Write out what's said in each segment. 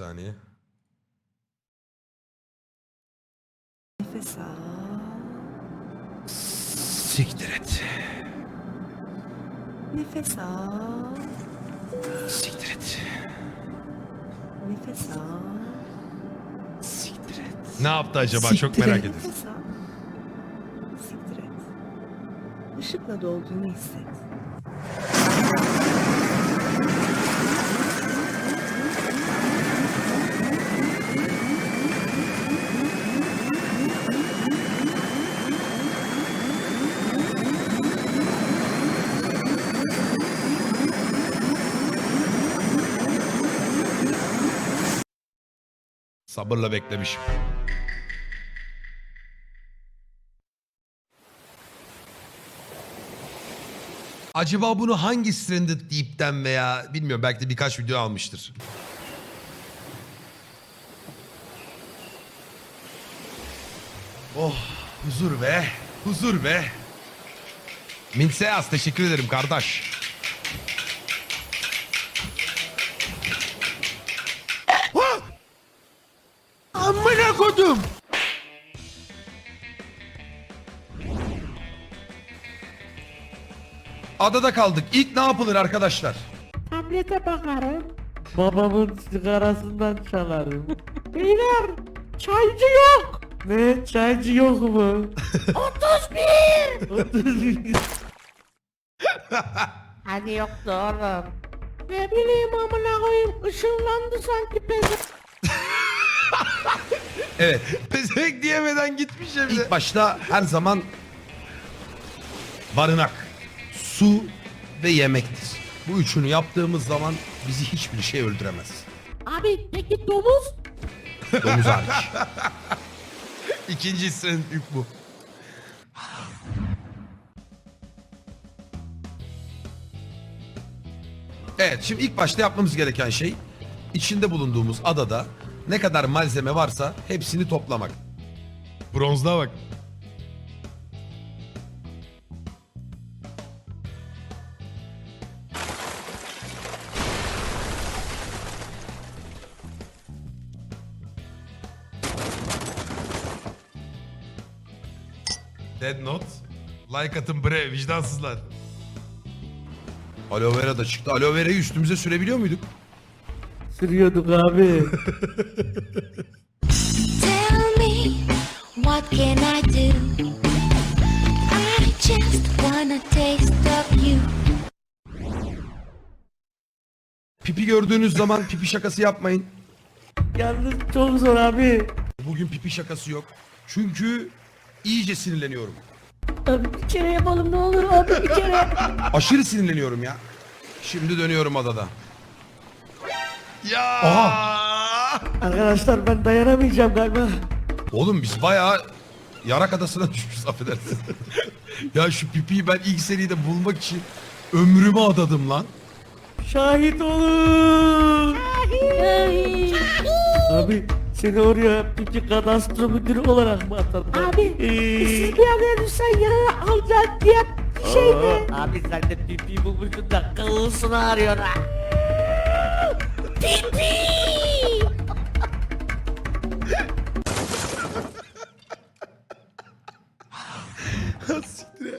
saniye. Nefes al. Siktir et. Nefes al. Siktir et. Nefes al. Siktir et. Ne yaptı acaba çok merak ediyorum. Nefes al. Siktir et. Işıkla dolduğunu hisset. Sabırla beklemişim. Acaba bunu hangi Stranded Deep'ten veya bilmiyorum belki de birkaç video almıştır. Oh huzur be huzur be. Minseas teşekkür ederim kardeş. Adada kaldık. İlk ne yapılır arkadaşlar? Tablete bakarım. Babamın sigarasından çalarım. Beyler çaycı yok. Ne çaycı yok mu? 31. 31. Hani yoktu oğlum. ne bileyim amına koyayım ışınlandı sanki peze. Evet. Pezek diyemeden gitmiş evde. İlk başta her zaman barınak, su ve yemektir. Bu üçünü yaptığımız zaman bizi hiçbir şey öldüremez. Abi peki domuz? Domuz hariç. İkinci senin ilk bu. Evet şimdi ilk başta yapmamız gereken şey içinde bulunduğumuz adada ne kadar malzeme varsa hepsini toplamak. Bronzluğa bak. Dead Note. Like atın bre vicdansızlar. Aloe vera da çıktı. Aloe vera'yı üstümüze sürebiliyor muyduk? Sürüyorduk abi. Tell me, what can I do? I just wanna taste of you. Pipi gördüğünüz zaman pipi şakası yapmayın. Yalnız çok zor abi. Bugün pipi şakası yok. Çünkü iyice sinirleniyorum. Abi bir kere yapalım ne olur abi bir kere. Aşırı sinirleniyorum ya. Şimdi dönüyorum adada. Ya. Arkadaşlar ben dayanamayacağım galiba. Oğlum biz bayağı yarak adasına düşmüş affedersin. ya şu pipiyi ben ilk seride bulmak için ömrümü adadım lan. Şahit olun. Abi seni oraya pipi kadastro müdürü olarak mı atadılar? Abi siz bir an ölürsen yanına alacak diye şey mi? Abi sen de pipi bulmuşsun da kılsını arıyor ha. Siktir ya.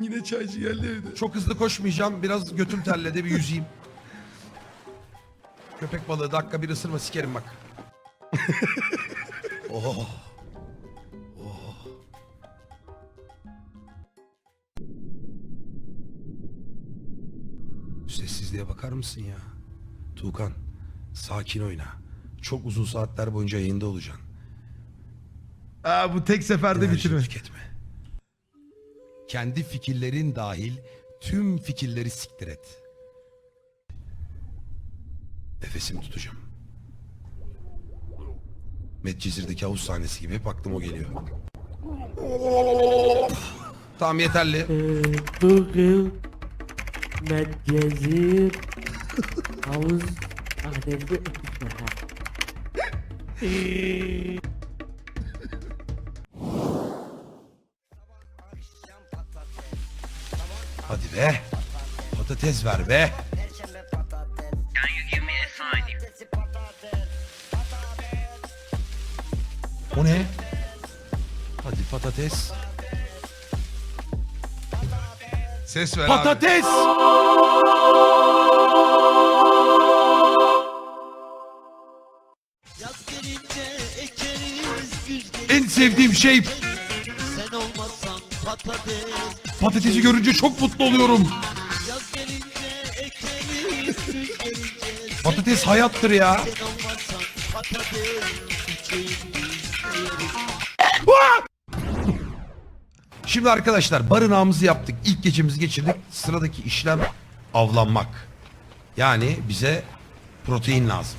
Yine çaycı geldi evde. Çok hızlı koşmayacağım. Biraz götüm terledi bir yüzeyim. Köpek balığı dakika bir ısırma sikerim bak. Oh. Oh. Sessizliğe bakar mısın ya? Tuğkan, sakin oyna. Çok uzun saatler boyunca yayında olacaksın. Aa, bu tek seferde Enerjini tüketme. Kendi fikirlerin dahil tüm fikirleri siktir et. Nefesimi tutacağım. Medcezir'deki havuz sahnesi gibi hep aklıma o geliyor. tamam yeterli. Ee, Google Medcezir Havuz Adresi Hadi be. Patates ver be. O ne? Hadi patates. Ses ver abi. Patates! Yaz gelince ekeriz, güz gelince En sevdiğim şey sen olmazsan patates. patatesi görünce çok mutlu oluyorum. Yaz gelince ekeriz, güz gelince Patates hayattır ya. sen olmazsan patates. Şimdi arkadaşlar barınağımızı yaptık. İlk gecemizi geçirdik. Sıradaki işlem avlanmak. Yani bize protein lazım.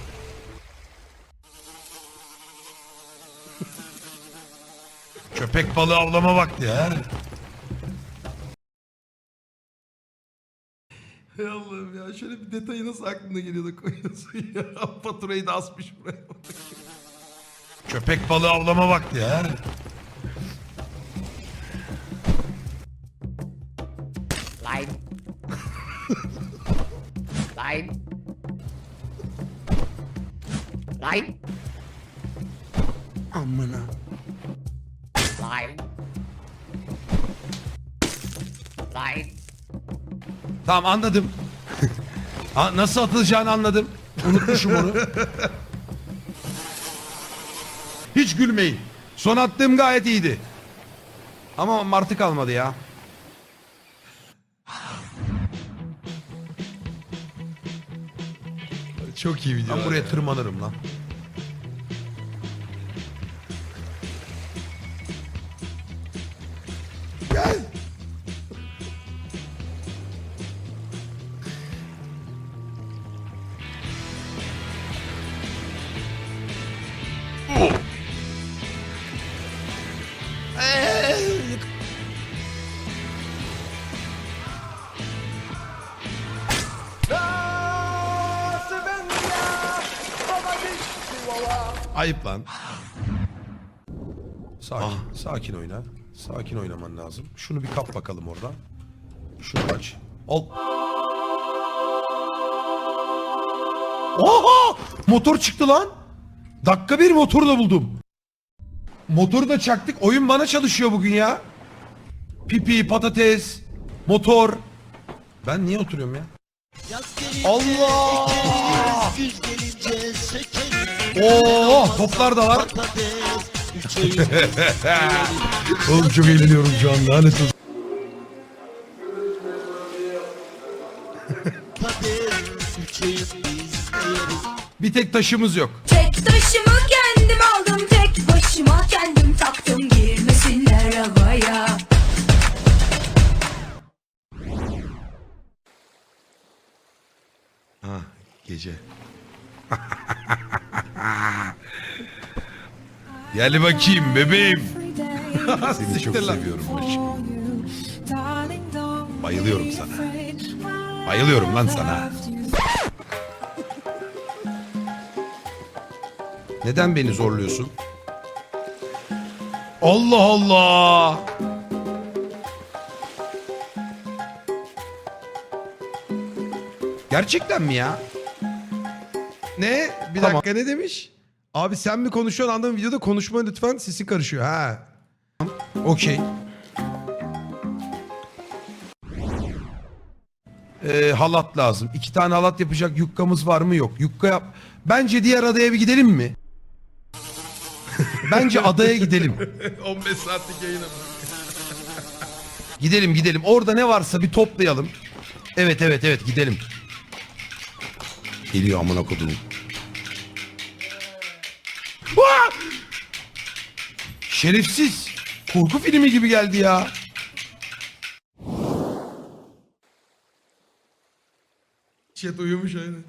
Köpek balığı avlama vakti ya. Hay Allah'ım ya şöyle bir detayı nasıl aklına geliyor da koyuyorsun ya. Faturayı da asmış buraya. Köpek balığı avlama vakti ya. Tamam anladım. Nasıl atılacağını anladım. Unutmuşum onu. Hiç gülmeyin. Son attığım gayet iyiydi. Ama martı kalmadı ya. Çok iyi video. Ben buraya tırmanırım lan. Ayıp lan. Sakin, sakin oyna. Sakin oynaman lazım. Şunu bir kap bakalım oradan. Şunu aç. Al. Oha! Motor çıktı lan. Dakika bir motor da buldum. Motoru da çaktık. Oyun bana çalışıyor bugün ya. Pipi, patates, motor. Ben niye oturuyorum ya? Allah! Oo, toplar da var. Oğlum çok eğleniyorum şu an lanet olsun. Bir tek taşımız yok. Tek taşımı kendim aldım tek başıma kendim taktım girmesinler havaya Ha gece. Gel bakayım bebeğim. Seni çok seviyorum aşkım. Bayılıyorum sana. Bayılıyorum lan sana. Neden beni zorluyorsun? Allah Allah. Gerçekten mi ya? Ne? Bir Tamam. dakika ne demiş? Abi sen mi konuşuyorsun anladığım videoda konuşma lütfen sesin karışıyor. Ha. Okey. Ee, halat lazım. İki tane halat yapacak yukkamız var mı? Yok. Yukka yap. Bence diğer adaya bir gidelim mi? Bence adaya gidelim. 15 saatlik yayınım. Gidelim gidelim. Orada ne varsa bir toplayalım. Evet evet evet gidelim. Geliyor amına kodum. Şerefsiz. Korku filmi gibi geldi ya. Chat uyumuş aynen.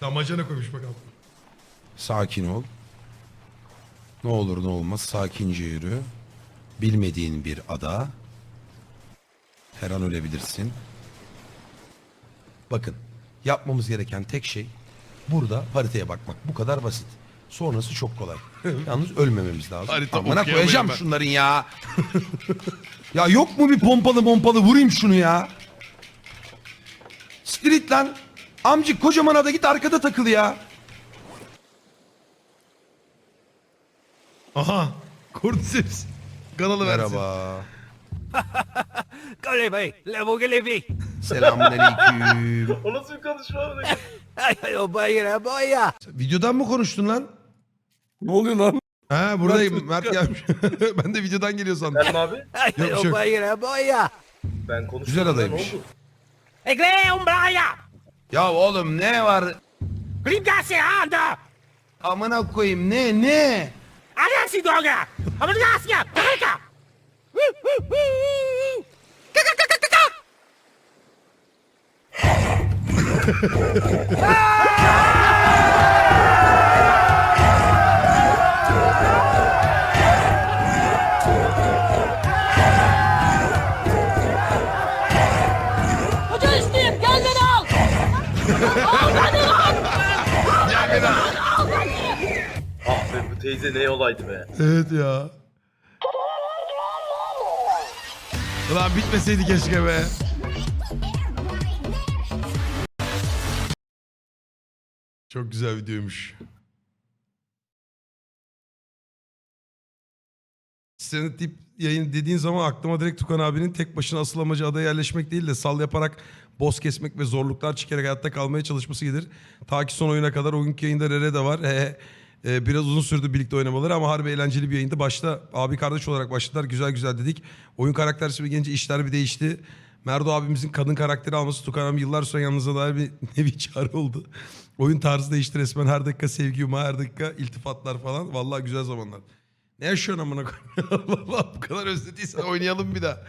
Damacana koymuş bakalım. Sakin ol. Ne olur ne olmaz sakince yürü. Bilmediğin bir ada. Her an ölebilirsin. Bakın Yapmamız gereken tek şey burada pariteye bakmak. Bu kadar basit. Sonrası çok kolay. Yalnız ölmememiz lazım. Harita Amına koyacağım ben. şunların ya. ya yok mu bir pompalı pompalı vurayım şunu ya. Street lan. Amcık kocaman ada git arkada takıl ya. Aha. kurt Kurtsiz. Kanalı versin. Merhaba. Oley bey, levo gelevi. Selamünaleyküm. O nasıl bir konuşma abi? Ay ay o bayra boya. Videodan mı konuştun lan? Ne oluyor lan? Ha buradayım. Mert gelmiş. ben de videodan geliyor sandım. Ben mi abi? Ay Yok, ay şey- o bayra boya. Ben konuşmadım. Güzel Ne adaymış. oldu? Egle un braya. ya oğlum ne var? Grimgase anda. Amına koyayım ne ne? Alasi doga. Amırgasya. Kaka. Hoca üstüyüm gel beni al. Ah be bu teyze ne olaydı be. Evet ya. Ulan bitmeseydi keşke be. Çok güzel videoymuş. Senin tip yayın dediğin zaman aklıma direkt Tukan abinin tek başına asıl amacı adaya yerleşmek değil de sal yaparak boss kesmek ve zorluklar çekerek hayatta kalmaya çalışması gelir. Ta ki son oyuna kadar o günkü yayında Rere de var. He, he. biraz uzun sürdü birlikte oynamaları ama harbi eğlenceli bir yayında. Başta abi kardeş olarak başladılar güzel güzel dedik. Oyun karakter ismi gelince işler bir değişti. Merdo abimizin kadın karakteri alması Tukan abi yıllar sonra yanınıza dair bir nevi çare oldu. Oyun tarzı değişti resmen her dakika sevgi yuma her dakika iltifatlar falan. Vallahi güzel zamanlar. Ne yaşıyorsun amına koyayım? Vallahi bu kadar özlediysen oynayalım bir daha.